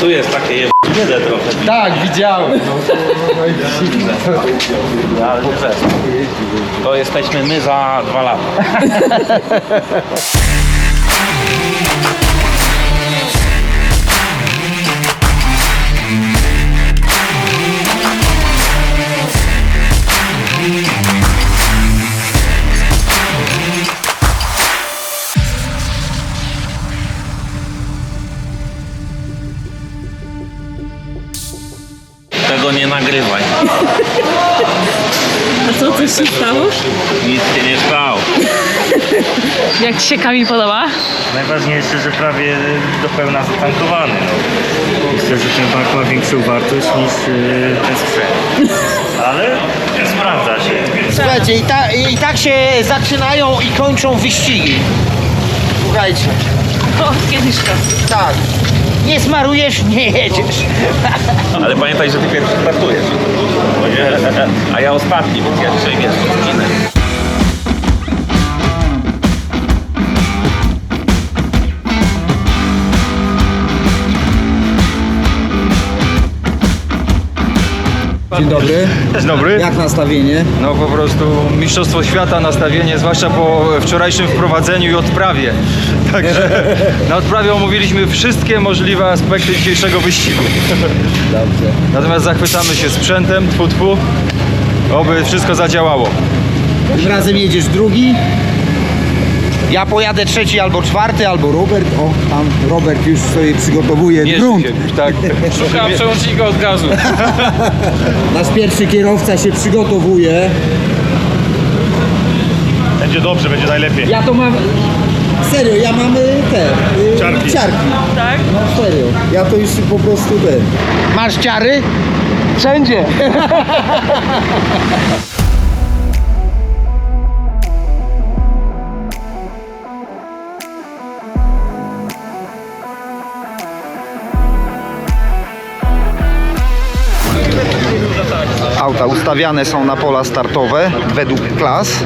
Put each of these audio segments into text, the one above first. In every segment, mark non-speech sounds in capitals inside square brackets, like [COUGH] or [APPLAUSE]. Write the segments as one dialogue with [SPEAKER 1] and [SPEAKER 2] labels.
[SPEAKER 1] Tu jest takie je... Biedę trochę.
[SPEAKER 2] Tak, widziałem.
[SPEAKER 1] Ale nie też. To jesteśmy my za dwa lata. [LAUGHS] Tego nie nagrywaj.
[SPEAKER 3] A co, coś się stało?
[SPEAKER 1] Nic się nie stało.
[SPEAKER 3] Jak Ci się Kamil podoba?
[SPEAKER 4] Najważniejsze, że prawie do pełna zatankowany. No. Myślę, że ten bank ma większą wartość niż yy, ten sprzęt. Ale sprawdza się.
[SPEAKER 2] Słuchajcie, i, ta, i tak się zaczynają i kończą wyścigi. Słuchajcie,
[SPEAKER 3] O, kiedyś to.
[SPEAKER 2] tak. Nie smarujesz, nie jedziesz.
[SPEAKER 1] Ale pamiętaj, że ty pierwszy startujesz. A ja ostatni, więc ja dzisiaj wiesz, zginę.
[SPEAKER 5] Dzień dobry.
[SPEAKER 6] Dzień dobry.
[SPEAKER 5] Jak nastawienie?
[SPEAKER 6] No po prostu Mistrzostwo Świata nastawienie, zwłaszcza po wczorajszym wprowadzeniu i odprawie. [LAUGHS] Także na odprawie omówiliśmy wszystkie możliwe aspekty dzisiejszego wyścigu.
[SPEAKER 5] Dobrze.
[SPEAKER 6] Natomiast zachwycamy się sprzętem, tfu, tfu, oby wszystko zadziałało.
[SPEAKER 5] Tym razem jedziesz drugi.
[SPEAKER 2] Ja pojadę trzeci albo czwarty, albo
[SPEAKER 5] Robert, o tam Robert już sobie przygotowuje
[SPEAKER 6] Mierzy
[SPEAKER 5] grunt.
[SPEAKER 6] się, tak. [LAUGHS]
[SPEAKER 7] Szukam przełącznika od gazu. [LAUGHS]
[SPEAKER 5] Nasz pierwszy kierowca się przygotowuje.
[SPEAKER 4] Będzie dobrze, będzie najlepiej.
[SPEAKER 5] Ja to mam... Serio, ja mam y, te... y,
[SPEAKER 4] Ciarki.
[SPEAKER 5] ciarki.
[SPEAKER 3] Tak?
[SPEAKER 5] No serio. Ja to już po prostu ten...
[SPEAKER 2] Masz ciary?
[SPEAKER 5] Wszędzie. [LAUGHS]
[SPEAKER 2] Auta ustawiane są na pola startowe według klas.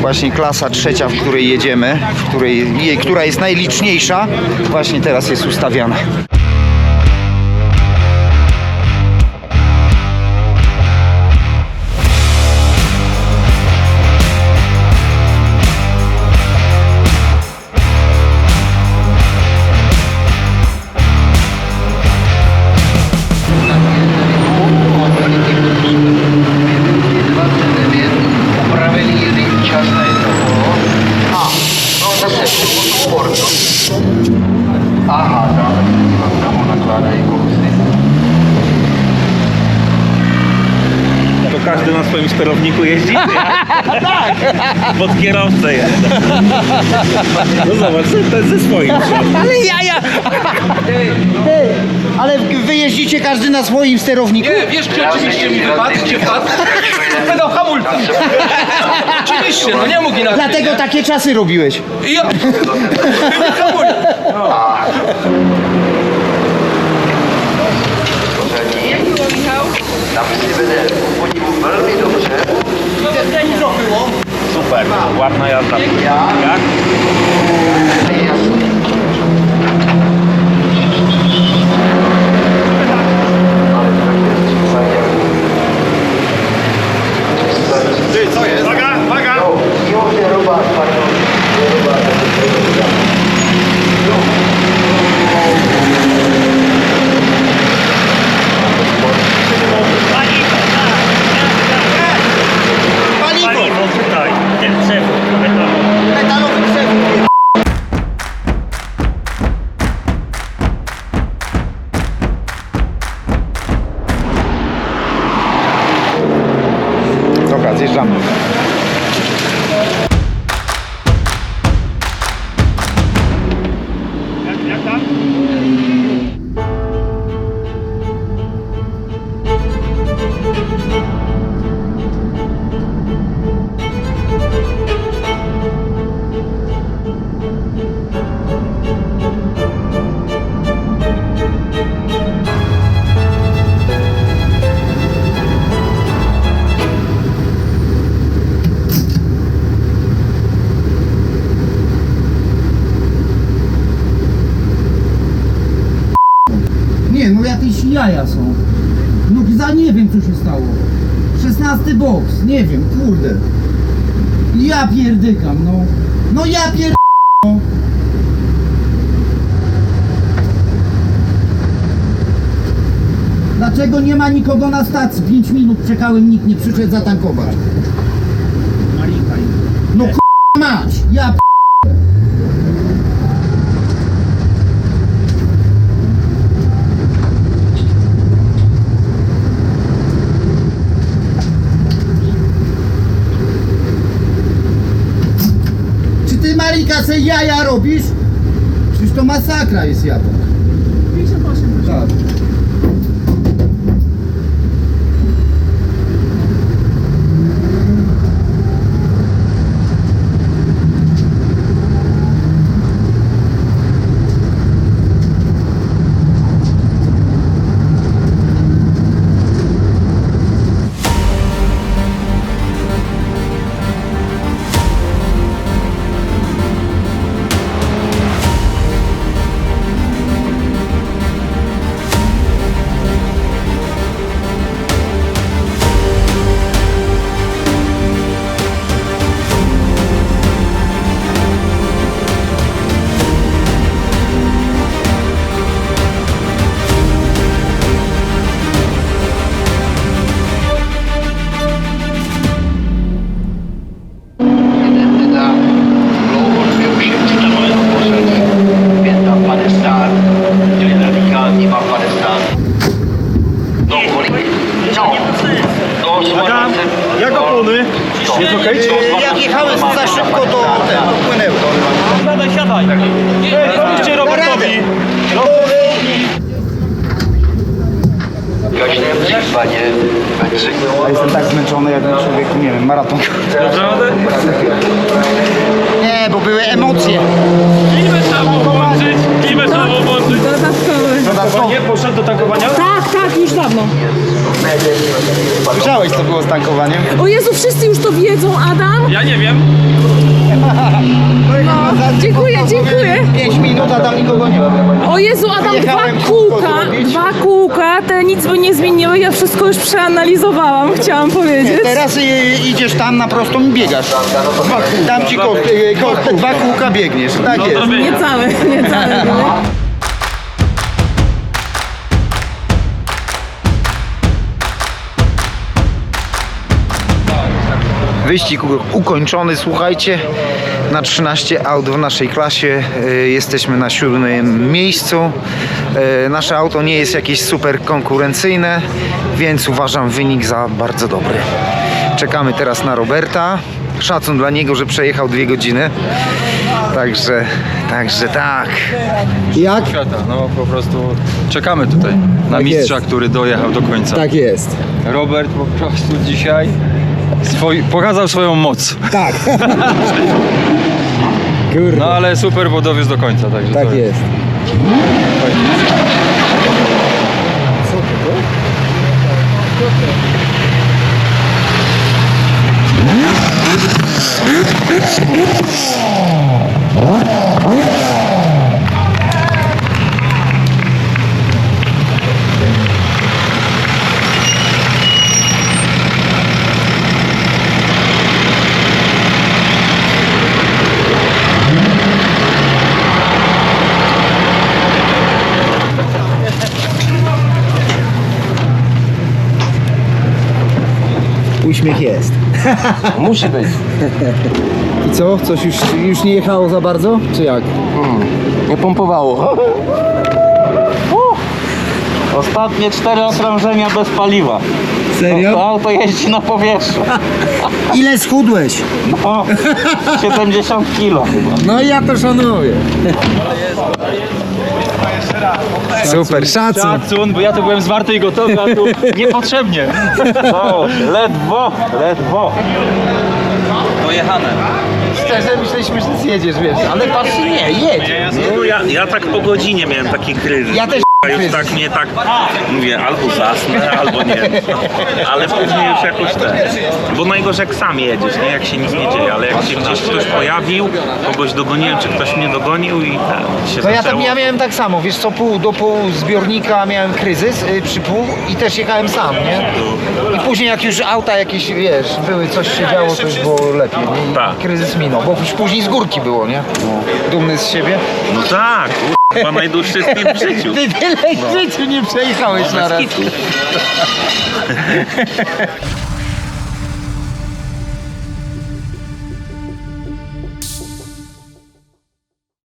[SPEAKER 2] Właśnie klasa trzecia, w której jedziemy, w której, która jest najliczniejsza, właśnie teraz jest ustawiana.
[SPEAKER 1] Sterowniku jeździ? [LAUGHS] tak! Pod kierowcę jest. No zobacz, to jest ze swoim.
[SPEAKER 2] Ale jaja! Ty, ale wy jeździcie każdy na swoim sterowniku?
[SPEAKER 7] Nie, wiesz gdzie oczywiście mi wypadł? Gdzie wpadł? Pedał hamulca. Oczywiście, no nie mógł inaczej.
[SPEAKER 2] Dlatego takie czasy robiłeś.
[SPEAKER 7] I ja...
[SPEAKER 5] nie wiem co się stało. 16 boks, nie wiem, kurde. Ja pierdykam, no. No ja pier... no. Dlaczego nie ma nikogo na stacji? 5 minut czekałem, nikt nie przyszedł zatankować. No k***a mać, ja p... Czy se jaja robisz? Przecież to masakra jest jabłek.
[SPEAKER 8] Jsou
[SPEAKER 1] Jak opony?
[SPEAKER 8] Jest okej?
[SPEAKER 2] Jak jechałem za szybko, to ten, upłynęło.
[SPEAKER 1] Siadaj, siadaj. Ej, pomóżcie Robertowi.
[SPEAKER 8] Ve třetí
[SPEAKER 2] Jestem tak zmęczony, jak człowieku, nie wiem, maraton.
[SPEAKER 1] Naprawdę? Poszedł do tankowania?
[SPEAKER 3] Tak, tak, już dawno.
[SPEAKER 2] Słyszałeś, co było z tankowaniem?
[SPEAKER 3] O Jezu, wszyscy już to wiedzą, Adam.
[SPEAKER 1] Ja nie wiem.
[SPEAKER 3] Dziękuję, dziękuję.
[SPEAKER 2] 5 minut, a tam nikogo nie ma.
[SPEAKER 3] O Jezu, Adam, dwa kółka,
[SPEAKER 2] zrobić.
[SPEAKER 3] dwa kółka, te nic by nie zmieniły, ja wszystko już przeanalizowałam, chciałam powiedzieć.
[SPEAKER 2] Teraz y, idziesz tam na prostą i biegasz. Dam ci y, kost, dwa kółka biegniesz. Tak jest.
[SPEAKER 3] Niecałe, niecałe były. [LAUGHS]
[SPEAKER 2] Wyścig ukończony, słuchajcie. Na 13 aut w naszej klasie y, jesteśmy na siódmym miejscu. Y, Nasze auto nie jest jakieś super konkurencyjne, więc uważam wynik za bardzo dobry. Czekamy teraz na Roberta. Szacun dla niego, że przejechał dwie godziny. Także, także tak. Jak?
[SPEAKER 6] Świata, no po prostu czekamy tutaj na
[SPEAKER 2] Tak
[SPEAKER 6] mistrza,
[SPEAKER 2] jest.
[SPEAKER 6] który dojechał do końca.
[SPEAKER 2] Tak jest.
[SPEAKER 6] Robert po prostu dzisiaj swoi, pokazał swoją moc.
[SPEAKER 2] Tak. [LAUGHS] Kurde.
[SPEAKER 6] No ale super, bo dowiózł do końca, także
[SPEAKER 2] Tak
[SPEAKER 6] to
[SPEAKER 2] jest. Uśmiech jest. [LAUGHS]
[SPEAKER 7] Musi być.
[SPEAKER 2] I co? Coś już, już nie jechało za bardzo? Czy jak?
[SPEAKER 7] Nie pompowało.
[SPEAKER 1] Ostatnie cztery okrążenia bez paliwa.
[SPEAKER 2] Serio?
[SPEAKER 1] To auto jeździ na powietrzu. [LAUGHS]
[SPEAKER 2] Ile schudłeś?
[SPEAKER 1] No, 70 kilo chyba.
[SPEAKER 2] No ja to szanuję. Super, szacun.
[SPEAKER 6] Szacun, bo ja to byłem zwarty i gotowy, a tu [LAUGHS] niepotrzebnie.
[SPEAKER 1] No, ledwo, ledwo.
[SPEAKER 6] Dojechane.
[SPEAKER 2] Szczerze myśleliśmy, że zjedziesz, wiesz, ale patrz, nie, jedzie.
[SPEAKER 1] No, ja, ja tak po godzinie miałem taki kryzys.
[SPEAKER 2] Ja też
[SPEAKER 1] już tak mnie tak, mówię, albo zasnę, albo nie. Ale później już jakoś ten. Bo najgorzej jak sam jedziesz, nie? Jak się nic nie dzieje, ale jak się gdzieś ktoś pojawił, kogoś dogoniłem, czy ktoś mnie dogonił i ten, się
[SPEAKER 2] To ja, tam,
[SPEAKER 1] zaczęło.
[SPEAKER 2] ja miałem tak samo, wiesz co, pół do pół zbiornika miałem kryzys y, przy pół i też jechałem sam, nie? Później jak już auta jakieś, wiesz, były, coś się działo, to już było lepiej. nie? I
[SPEAKER 1] Tak.
[SPEAKER 2] kryzys minął, bo już później z górki było, nie? Dumny z siebie.
[SPEAKER 1] No tak, kur- chyba najdłuższy film w życiu.
[SPEAKER 2] Ty tyle w życiu nie przejechałeś na
[SPEAKER 1] Bez
[SPEAKER 2] raz.
[SPEAKER 1] kitu. [LAUGHS]